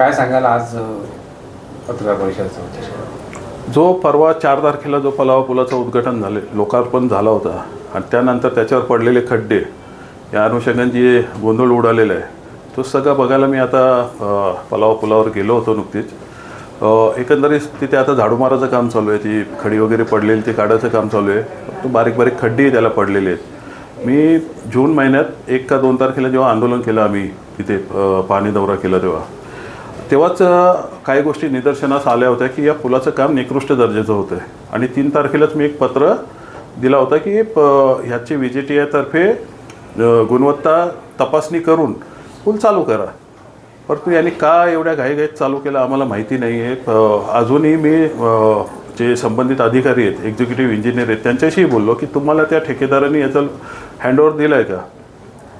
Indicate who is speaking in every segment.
Speaker 1: काय सांगाल आज पत्रकार परिषदेचं उद्देश?
Speaker 2: जो परवा चार तारखेला जो पलावा पुलाचं उद्घाटन झाले लोकार्पण झाला होता आणि त्यानंतर त्याच्यावर पडलेले खड्डे या अनुषंगाने जे गोंधळ उडालेला आहे तो सगळा बघायला मी आता पलावा पुलावर गेलो होतो नुकतीच. एकंदरीत तिथे आता झाडू मारायचं काम चालू आहे ती खडी वगैरे पडलेली ते काढायचं काम चालू आहे. तो बारीक बारीक खड्डेही त्याला पडलेले आहेत. मी जून महिन्यात एक का दोन तारखेला जेव्हा आंदोलन केलं आम्ही तिथे पाणी दौरा केला तेव्हा तेव्हाच काही गोष्टी निदर्शनास आल्या होत्या की या पुलाचं काम निकृष्ट दर्जाचं होतं आहे. आणि तीन तारखेलाच मी एक पत्र दिला होता की प ह्याची व्ही जी टी आयतर्फे गुणवत्ता तपासणी करून पूल चालू करा. परंतु यांनी का एवढ्या घाईघाईत चालू केलं आम्हाला माहिती नाही आहे अजूनही मी जे संबंधित अधिकारी आहेत एक्झिक्युटिव्ह इंजिनियर आहेत त्यांच्याशीही बोललो की तुम्हाला त्या ठेकेदारांनी याचा हँडओव्हर दिला आहे का?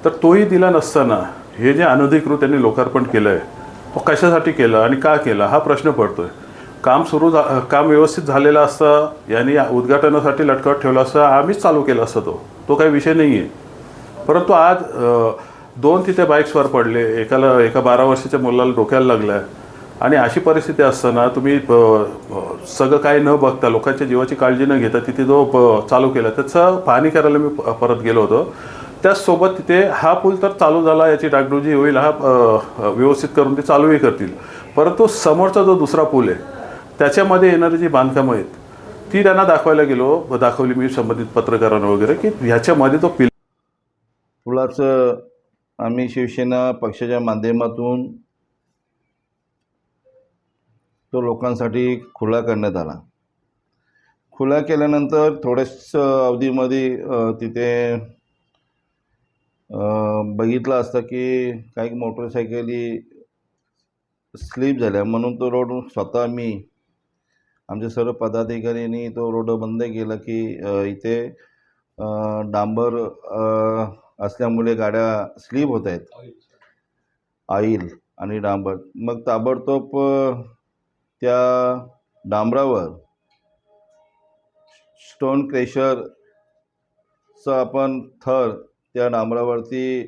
Speaker 2: तर तोही दिला नसताना हे जे अनधिकृत त्यांनी लोकार्पण केलं आहे कशासाठी केलं आणि का केलं हा प्रश्न पडतोय. काम सुरू झा काम व्यवस्थित झालेलं असतं यांनी उद्घाटनासाठी लटकवत ठेवला असता आम्हीच चालू केला असतं तो. तो काही विषय नाही आहे परंतु आज दोन तिथे बाईक्सवर पडले एकाला एका बारा वर्षाच्या मुलाला डोक्याला लागलं आहे आणि अशी परिस्थिती असताना तुम्ही सगळं काही न बघता लोकांच्या जीवाची काळजी न घेता तिथे जो प- चालू केला त्याचं पाहणी करायला मी प- परत गेलो होतो. त्याचसोबत तिथे हा पूल तर चालू झाला याची डागडुजी होईल हा व्यवस्थित करून ते चालूही करतील. परंतु समोरचा जो दुसरा पूल आहे त्याच्यामध्ये येणारी जी बांधकामं आहेत ती त्यांना दाखवायला गेलो दाखवली मी संबंधित पत्रकारांना वगैरे की ह्याच्यामध्ये तो पिल
Speaker 3: पुलाचं आम्ही शिवसेना पक्षाच्या माध्यमातून तो लोकांसाठी खुला करण्यात आला. खुला केल्यानंतर थोड्याच अवधीमध्ये तिथे बघितलं असतं की काही मोटरसायकली स्लिप झाल्या. म्हणून तो रोड स्वतः मी आमचे सर्व पदाधिकाऱ्यांनी तो रोड बंद केला की इथे डांबर असल्यामुळे गाड्या स्लिप होत आहेत. ऑइल आणि डांबर. मग ताबडतोब त्या डांबरावर स्टोन क्रेशरचा आपण थर त्या डांबरावरती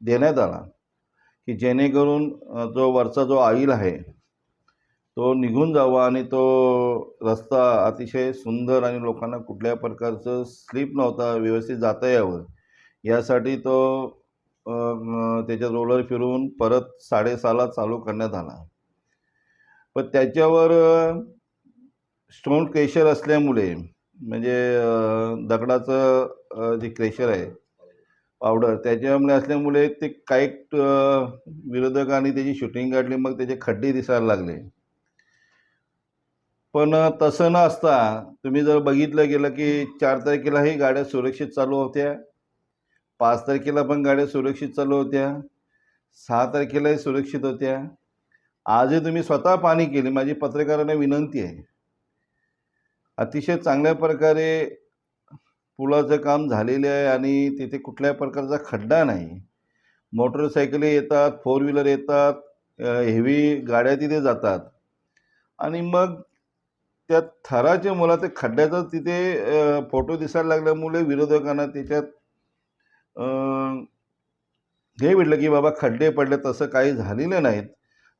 Speaker 3: देण्यात आला की जेणेकरून जो वरचा जो आईल आहे तो निघून जावा आणि तो रस्ता अतिशय सुंदर आणि लोकांना कुठल्या प्रकारचं स्लीप नव्हता व्यवस्थित जाता यावं. यासाठी तो त्याच्यात रोलर फिरून परत साडेसहाला चालू करण्यात आला. पण त्याच्यावर स्टोन क्रेशर असल्यामुळे म्हणजे दगडाचं जे क्रेशर आहे पावडर त्याच्यामुळे असल्यामुळे ते काही विरोधकांनी त्याची शूटिंग काढली मग त्याचे खड्डे दिसायला लागले. पण तसं न असता तुम्ही जर बघितलं गेलं की चार तारखेलाही गाड्या सुरक्षित चालू होत्या. पाच तारखेला पण गाड्या सुरक्षित चालू होत्या. सहा तारखेलाही सुरक्षित होत्या. आजही तुम्ही स्वतः पाणी केली. माझी पत्रकारांना विनंती आहे. अतिशय चांगल्या प्रकारे पुलाचं काम झालेले आहे आणि तिथे कुठल्या प्रकारचा खड्डा नाही. मोटरसायकली येतात फोर व्हीलर येतात हेवी गाड्या तिथे जातात. आणि मग त्या थराच्या मुला ते खड्ड्याचा तिथे फोटो दिसायला लागल्यामुळे विरोधकांना त्याच्यात हे भेटलं की बाबा खड्डे पडले तसं काही झालेलं नाहीत.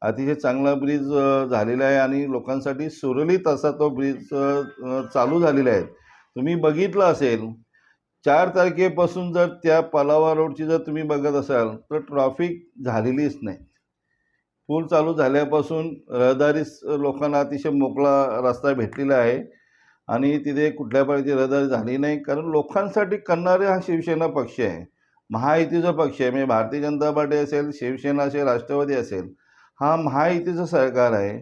Speaker 3: अतिशय चांगला ब्रिज झालेला आहे आणि लोकांसाठी सुरळीत असा तो ब्रिज चालू झालेला आहे. तुम्ही बघितलं असेल चार तारखेपासून जर त्या पलावा रोडची जर तुम्ही बघत असाल तर ट्रॉफिक झालेलीच नाही. पूल चालू झाल्यापासून रहदारीस लोकांना अतिशय मोकळा रस्ता भेटलेला आहे आणि तिथे कुठल्या प्रकारची रहदारी झाली नाही कारण लोकांसाठी करणारे हा शिवसेना पक्ष आहे. महायुतीचा पक्ष आहे. म्हणजे भारतीय जनता पार्टी असेल शिवसेना असेल राष्ट्रवादी असेल हा महायुतीचं सरकार आहे.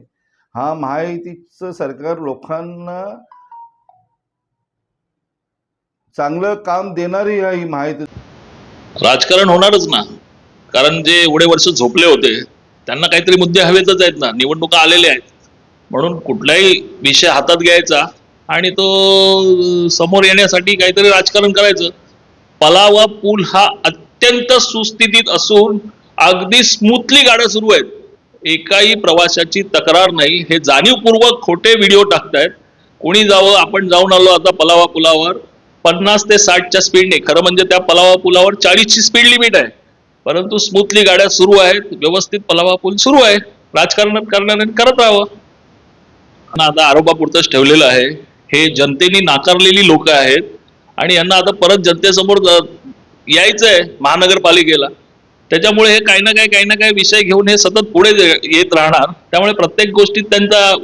Speaker 3: हा महायुतीचं सरकार लोकांना चांगलं काम देणारी आहे ही महायुती.
Speaker 4: राजकारण होणारच ना. कारण जे एवढे वर्ष झोपले होते त्यांना काहीतरी मुद्दे हवेतच आहेत ना. निवडणुका आलेल्या आहेत. म्हणून कुठलाही विषय हातात घ्यायचा आणि तो समोर येण्यासाठी काहीतरी राजकारण करायचं. पलावा पूल हा अत्यंत सुस्थितीत असून अगदी स्मूथली गाड्या सुरू आहेत. एकाही प्रवाशाची तक्रार नाही. हे जाणीवपूर्वक खोटे व्हिडिओ टाकतायत. कोणी जावं आपण जाऊन आलो आता पलावा पुलावर. पन्नास ते साठच्या स्पीडने खरं म्हणजे त्या पलावा पुलावर चाळीसची स्पीड लिमिट आहे. परंतु स्मूथली गाड्या सुरू आहेत व्यवस्थित पलावा पूल सुरू आहे. राजकारणात करणाऱ्यांनी करत राहावं. आणि आता आरोपापुरतंच ठेवलेलं आहे. हे जनतेने नाकारलेली लोक आहेत. आणि यांना आता परत जनतेसमोर यायचं आहे महानगरपालिकेला. त्याच्यामुळे हे काही ना काही काही ना काही विषय घेऊन हे सतत पुढे येत राहणार त्यामुळे प्रत्येक गोष्टीत त्यांचा